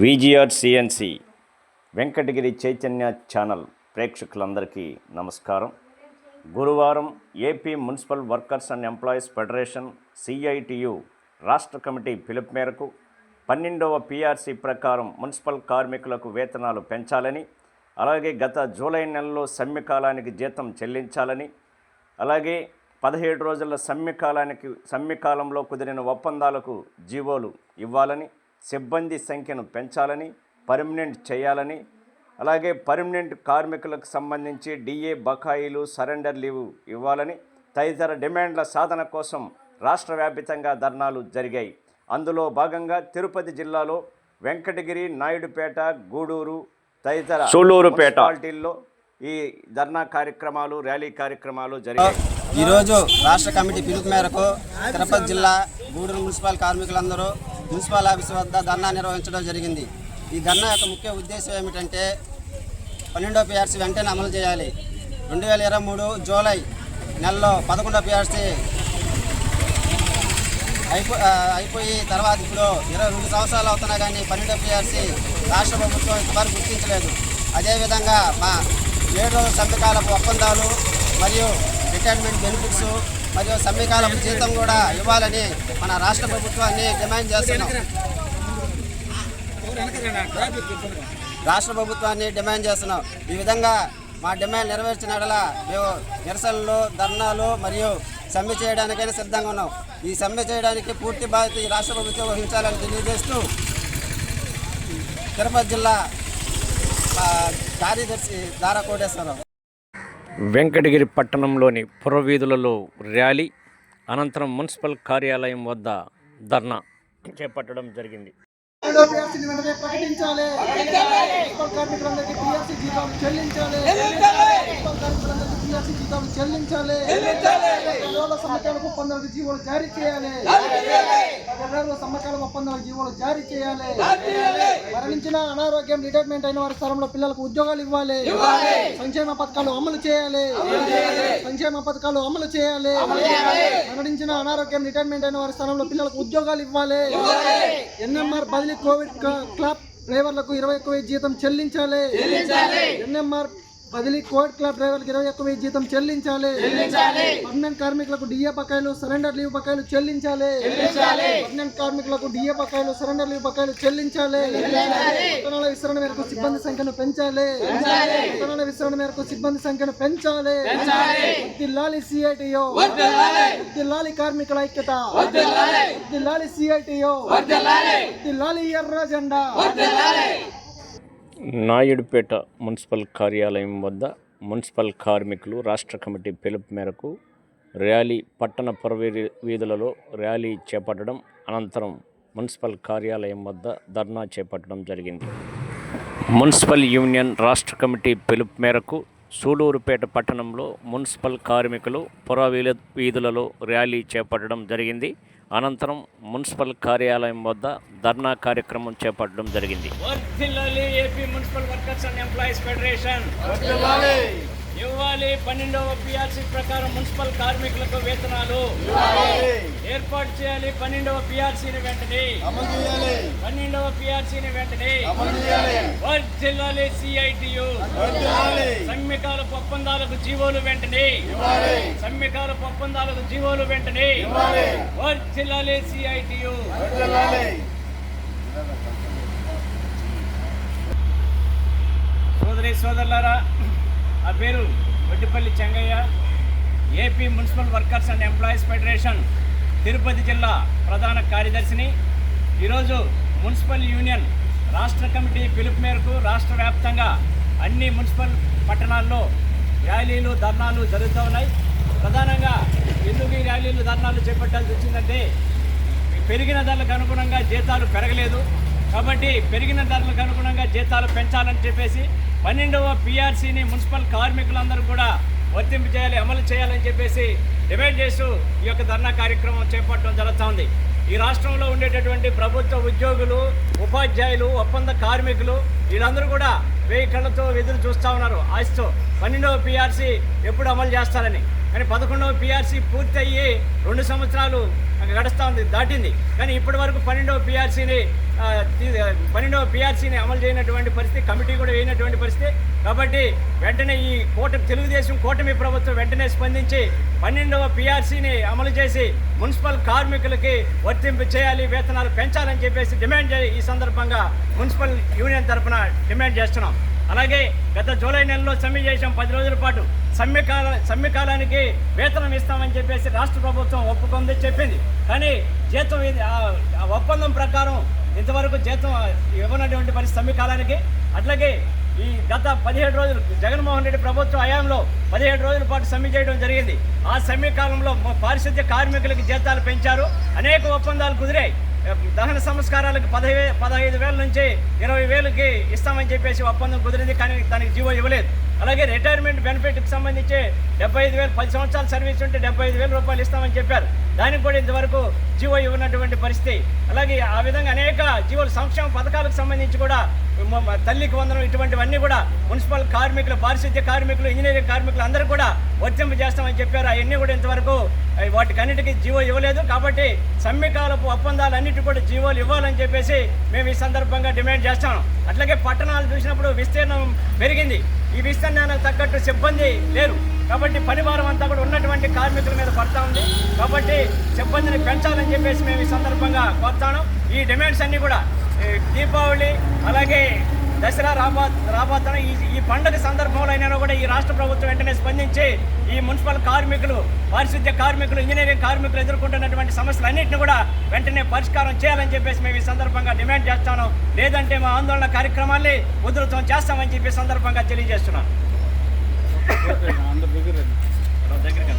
VGR CNC Venkatagiri Chaitanya channel ప్రేక్షకులందరికీ నమస్కారం. గురువారం AP municipal workers and employees federation CITU రాష్ట్ర కమిటీ పిలుపు మేరకు పన్నెండవ పిఆర్సి ప్రకారం మున్సిపల్ కార్మికులకు వేతనాలు పెంచాలని అలాగే గత జూలై నెలలో సమ్మె కాలానికి జీతం చెల్లించాలని అలాగే పదిహేడు రోజుల సమ్మె కాలానికి సమ్మె కాలంలో కుదిరిన ఒప్పందాలకు జీవోలు ఇవ్వాలని సిబ్బంది సంఖ్యను పెంచాలని పర్మనెంట్ చేయాలని అలాగే పర్మనెంట్ కార్మికులకు సంబంధించి డిఏ బకాయిలు సరెండర్ లీవ్ ఇవ్వాలని తదితర డిమాండ్ల సాధన కోసం రాష్ట్ర వ్యాపితంగా ధర్నాలు జరిగాయి అందులో భాగంగా తిరుపతి జిల్లాలో వెంకటగిరి నాయుడుపేట గూడూరు తదితర సూళ్ళూరుపేట. మున్సిపాలిటీల్లో ఈ ధర్నా కార్యక్రమాలు ర్యాలీ కార్యక్రమాలు జరిగాయి ఈరోజు రాష్ట్ర కమిటీ పిలుపు మేరకు తిరుపతి జిల్లా గూడూరు మున్సిపల్ కార్మికులందరూ మున్సిపల్ ఆఫీస్ వద్ద ధర్నా నిర్వహించడం జరిగింది. ఈ ధర్నా యొక్క ముఖ్య ఉద్దేశం ఏమిటంటే పన్నెండో పిఆర్సీ వెంటనే అమలు చేయాలి. రెండు వేల ఇరవై మూడు జూలై నెలలో పదకొండో పిఆర్సీ అయిపో అయిపోయి తర్వాత ఇప్పుడు ఇరవై రెండు సంవత్సరాలు అవుతున్నా కానీ పన్నెండో పిఆర్సీ రాష్ట్ర ప్రభుత్వం ఇంతవరకు గుర్తించలేదు. అదేవిధంగా మా ఏడు రోజుల సమ్మెకాలపు ఒప్పందాలు మరియు రిటైర్మెంట్ బెనిఫిట్స్ మరియు సమ్మెకాలపు జీతం కూడా ఇవ్వాలని మన రాష్ట్ర ప్రభుత్వాన్ని డిమాండ్ చేస్తున్నాం. రాష్ట్ర ప్రభుత్వాన్ని డిమాండ్ చేస్తున్నాం. ఈ విధంగా మా డిమాండ్ నెరవేర్చిన మేము నిరసనలు ధర్నాలు మరియు సమ్మె చేయడానికైనా సిద్ధంగా ఉన్నాం. ఈ సమ్మె చేయడానికి పూర్తి బాధ్యత ఈ రాష్ట్ర ప్రభుత్వం వహించాలని తెలియజేస్తూ తిరుపతి జిల్లా కార్యదర్శి దారా కోటేశ్వరరావు. వెంకటగిరి పట్టణంలోని పురవీధులలో ర్యాలీ అనంతరం మున్సిపల్ కార్యాలయం వద్ద ధర్నా చేపట్టడం జరిగింది. ప్రకటించాలి చెల్లించాలి మున్సిపల్ జీతాలు చెల్లించాలి జీవోలు జారీ చేయాలి పదివేల సమ్మకాల ఒప్పందాలకు జీవోలు జారీ చేయాలి. మరణించిన అనారోగ్యం రిటైర్మెంట్ అయిన వారి స్థలంలో పిల్లలకు ఉద్యోగాలు ఇవ్వాలి. సంక్షేమ పథకాలు అమలు చేయాలి. సంక్షేమ పథకాలు అమలు చేయాలి. మరణించిన అనారోగ్యం రిటైర్మెంట్ అయిన వారి స్థలంలో పిల్లలకు ఉద్యోగాలు ఇవ్వాలి. ఎన్ఎంఆర్ బదిలీ కోవిడ్ క్లా- క్లబ్ డ్రైవర్లకు ఇరవై ఒక్క జీతం చెల్లించాలి. ఎన్ఎంఆర్ బదిలీ కోవిడ్ క్లబ్ డ్రైవర్లకు ఇరవై ఒక్క వెయ్యి జీతం చెల్లించాలి. పర్మనెంట్ కార్మికులకు డిఏ బకాయిలు సరెండర్ లీవ్ బకాయిలు చెల్లించాలి. పర్మనెంట్ కార్మికులకు డిఏ బకాయిలు సరెండర్ లీవ్ బకాయిలు చెల్లించాలి. వేతనాల విస్తరణ మేరకు సిబ్బంది సంఖ్యను పెంచాలి. వేతనాల విస్తరణ మేరకు సిబ్బంది సంఖ్యను పెంచాలి. వర్ధిల్లాలి సిఐటియో. వర్ధిల్లాలి కార్మికుల ఐక్యత. వర్ధిల్లాలి సిఐటియో. వర్ధిల్లాలి ఎర్ర జెండా. నాయుడుపేట మున్సిపల్ కార్యాలయం వద్ద మున్సిపల్ కార్మికులు రాష్ట్ర కమిటీ పిలుపు మేరకు ర్యాలీ పట్టణ పురవీ వీధులలో ర్యాలీ చేపట్టడం అనంతరం మున్సిపల్ కార్యాలయం వద్ద ధర్నా చేపట్టడం జరిగింది. మున్సిపల్ యూనియన్ రాష్ట్ర కమిటీ పిలుపు మేరకు సూలూరుపేట పట్టణంలో మున్సిపల్ కార్మికులు పురవీల వీధులలో ర్యాలీ చేపట్టడం జరిగింది. అనంతరం మున్సిపల్ కార్యాలయం వద్ద ధర్నా కార్యక్రమం చేపట్టడం జరిగింది. AP municipal workers and employees federation. ఇవ్వాలి. పన్నెండవ పిఆర్సీ ప్రకారం మున్సిపల్ కార్మికులకు వేతనాలు. ఏర్పాటు చేయాలి. పన్నెండవ పిఆర్సీని వెంటనే. పన్నెండవ పిఆర్సీని వెంటనే. వర్ధిల్లాలి సిఐటియు సమ్మెకాల ఒప్పందాలకు జీవోలు వెంటనే. సమ్మెకాల ఒప్పందాలకు జీవోలు వెంటనే. వర్ధిల్లాలి సిఐటియు సోదరి సోదరులారా పేరు Vaddipalli Chengaiah AP municipal workers and employees federation Tirupati జిల్లా ప్రధాన కార్యదర్శిని. ఈరోజు మున్సిపల్ యూనియన్ రాష్ట్ర కమిటీ పిలుపు మేరకు రాష్ట్ర వ్యాప్తంగా అన్ని మున్సిపల్ పట్టణాల్లో ర్యాలీలు ధర్నాలు జరుగుతూ ఉన్నాయి. ప్రధానంగా ఎందుకు ఈ ర్యాలీలు ధర్నాలు చేపట్టాల్సి వచ్చిందంటే పెరిగిన ధరలకు అనుగుణంగా జీతాలు పెరగలేదు. కాబట్టి పెరిగిన ధరలకు అనుగుణంగా జీతాలు పెంచాలని చెప్పేసి పన్నెండవ పిఆర్సీని మున్సిపల్ కార్మికులందరూ కూడా వర్తింపు చేయాలి అమలు చేయాలని చెప్పేసి డిమాండ్ చేస్తూ ఈ యొక్క ధర్నా కార్యక్రమం చేపట్టడం జరుగుతోంది. ఈ రాష్ట్రంలో ఉండేటటువంటి ప్రభుత్వ ఉద్యోగులు ఉపాధ్యాయులు ఒప్పంద కార్మికులు వీళ్ళందరూ కూడా వెయ్యి కళ్ళతో ఎదురు చూస్తూ ఉన్నారు. ఆశతో పన్నెండవ పిఆర్సీ ఎప్పుడు అమలు చేస్తారని. కానీ పదకొండవ పిఆర్సీ పూర్తి అయ్యి రెండు సంవత్సరాలు గడుస్తూ ఉంది దాటింది. కానీ ఇప్పటి వరకు పన్నెండవ పిఆర్సీని పన్నెండవ పిఆర్సీని అమలు చేయనటువంటి పరిస్థితి కమిటీ కూడా వేయనటువంటి పరిస్థితి. కాబట్టి వెంటనే ఈ కూటమి తెలుగుదేశం కూటమి ప్రభుత్వం వెంటనే స్పందించి పన్నెండవ పిఆర్సీని అమలు చేసి మున్సిపల్ కార్మికులకి వర్తింపు చేయాలి వేతనాలు పెంచాలని చెప్పేసి డిమాండ్ ఈ సందర్భంగా మున్సిపల్ యూనియన్ తరఫున డిమాండ్ చేస్తున్నాం. అలాగే గత జూలై నెలలో సమ్మె చేసాం పది రోజుల పాటు సమ్మె కాల సమ్మె కాలానికి వేతనం ఇస్తామని చెప్పేసి రాష్ట్ర ప్రభుత్వం ఒప్పుకుంది చెప్పింది. కానీ జీతం ఇది- ఆ- ఒప్పందం ప్రకారం ఇంతవరకు జీతం ఇవ్వనటువంటి పరిస్థితి సమ్మె కాలానికి. అట్లాగే ఈ గత పదిహేడు రోజులు జగన్మోహన్ రెడ్డి ప్రభుత్వ హయాంలో పదిహేడు రోజుల పాటు సమ్మె చేయడం జరిగింది. ఆ సమ్మె కాలంలో పారిశుద్ధ్య కార్మికులకు జీతాలు పెంచారు. అనేక ఒప్పందాలు కుదిరాయి. దహన సంస్కారాలకు పదహై పదహైదు వేల నుంచి ఇరవై వేలకి ఇస్తామని చెప్పేసి ఒప్పందం కుదిరింది కానీ దానికి జీవో ఇవ్వలేదు. అలాగే రిటైర్మెంట్ బెనిఫిట్కి సంబంధించి డెబ్బై ఐదు వేలు పది సంవత్సరాల సర్వీస్ ఉంటే డెబ్బై ఐదు వేల రూపాయలు ఇస్తామని చెప్పారు. దానికి కూడా ఇంతవరకు జీవో ఇవ్వనటువంటి పరిస్థితి. అలాగే ఆ విధంగా అనేక జీవోలు సంక్షేమ పథకాలకు సంబంధించి కూడా తల్లికి వందనం ఇటువంటివన్నీ కూడా మున్సిపల్ కార్మికులు పారిశుద్ధ్య కార్మికులు ఇంజనీరింగ్ కార్మికులు అందరూ కూడా వర్తింపు చేస్తామని చెప్పారు. అవన్నీ కూడా ఇంతవరకు వాటికన్నిటికీ జీవో ఇవ్వలేదు. కాబట్టి సమ్మెకాలపు ఒప్పందాలు అన్నిటి కూడా జీవోలు ఇవ్వాలని చెప్పేసి మేము ఈ సందర్భంగా డిమాండ్ చేస్తాం అట్లాగే పట్టణాలు చూసినప్పుడు విస్తీర్ణం పెరిగింది. ఈ విస్తీర్ణానికి తగ్గట్టు సిబ్బంది లేరు. కాబట్టి పరివారం అంతా కూడా ఉన్నటువంటి కార్మికుల మీద పడతా ఉంది. కాబట్టి సిబ్బందిని పెంచాలని చెప్పేసి మేము ఈ సందర్భంగా కోరుతాను. ఈ డిమాండ్స్ అన్నీ కూడా దీపావళి అలాగే దసరా రాబో రాబోతున్న ఈ ఈ పండుగ అయినా కూడా ఈ రాష్ట్ర ప్రభుత్వం వెంటనే స్పందించి ఈ మున్సిపల్ కార్మికులు పారిశుద్ధ్య కార్మికులు ఇంజనీరింగ్ కార్మికులు ఎదుర్కొంటున్నటువంటి సమస్యలన్నింటినీ కూడా వెంటనే పరిష్కారం చేయాలని చెప్పేసి మేము ఈ సందర్భంగా డిమాండ్ చేస్తాను లేదంటే మా ఆందోళన కార్యక్రమాన్ని ఉధృతం చేస్తామని చెప్పి సందర్భంగా తెలియజేస్తున్నాను దగ్గర